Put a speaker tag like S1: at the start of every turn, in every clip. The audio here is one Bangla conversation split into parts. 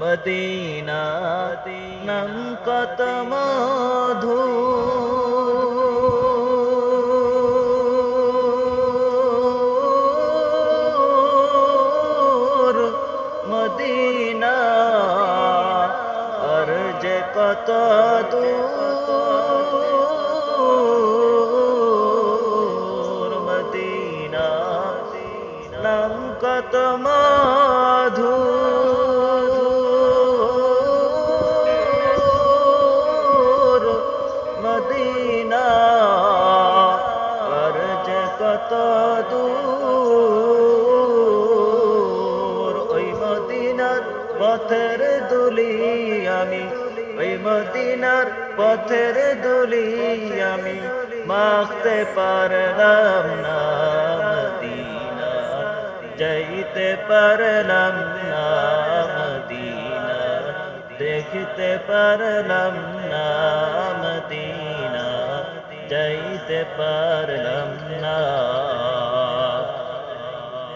S1: মদিনা নাম কত মধু মদিনা আর যে কত মদিনা নাম কত মধু ওই মদিনার পথের দুলি আমি মাখতে পারলাম না, মদিনা যাইতে পারলাম না, মদিনা দেখতে পারলাম না, মদিনা যাইতে পারলাম না।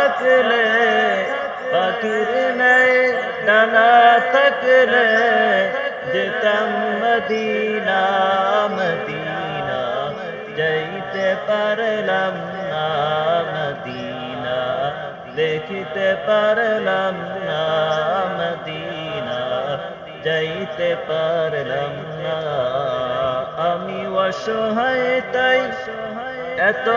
S1: থাকলে পাখির নেই ডানা থাকলে যেতাম মদিনা মদিনা যাইতে পারলাম না মদিনা দেখিতে পারলাম না মদিনা যাইতে পারলাম না আমি অসহায় তাই এত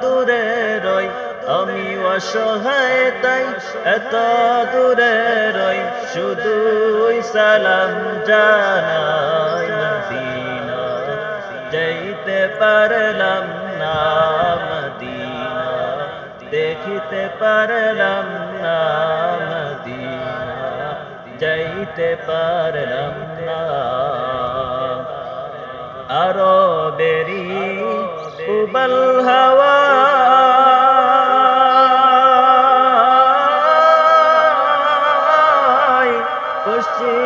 S1: দূরে রই আমি অসহায়, তাই এত দূরে রই শুধু সালাম জানাই। মদিনা যাইতে পারলাম না মদিনা দেখিতে পারলাম না মদিনা যাইতে পারলাম না। আরও বেরি উবল হাওয়া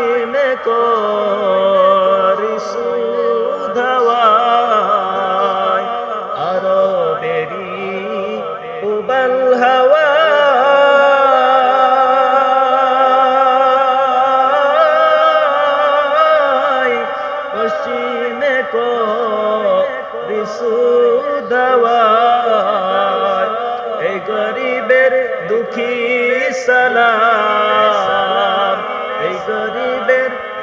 S1: পশ্চিমে করি সুধওয়ায় আরও বেরি উবল হাওয়া পশ্চিমে কো বিশুদ্ধওয়ায় এই গরিবের দুঃখী সালাম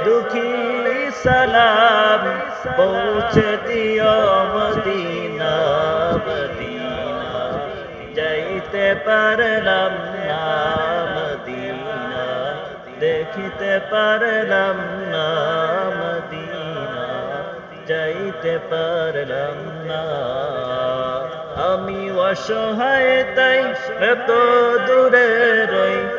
S1: দুঃখী সালাম পৌঁছে দিও মদিনা মদিনা। যাইতে পারলাম না দেখিতে পারলাম না, মদিনা। যাইতে পারলাম না। আমি অসহায়, তাই এত দূরে রই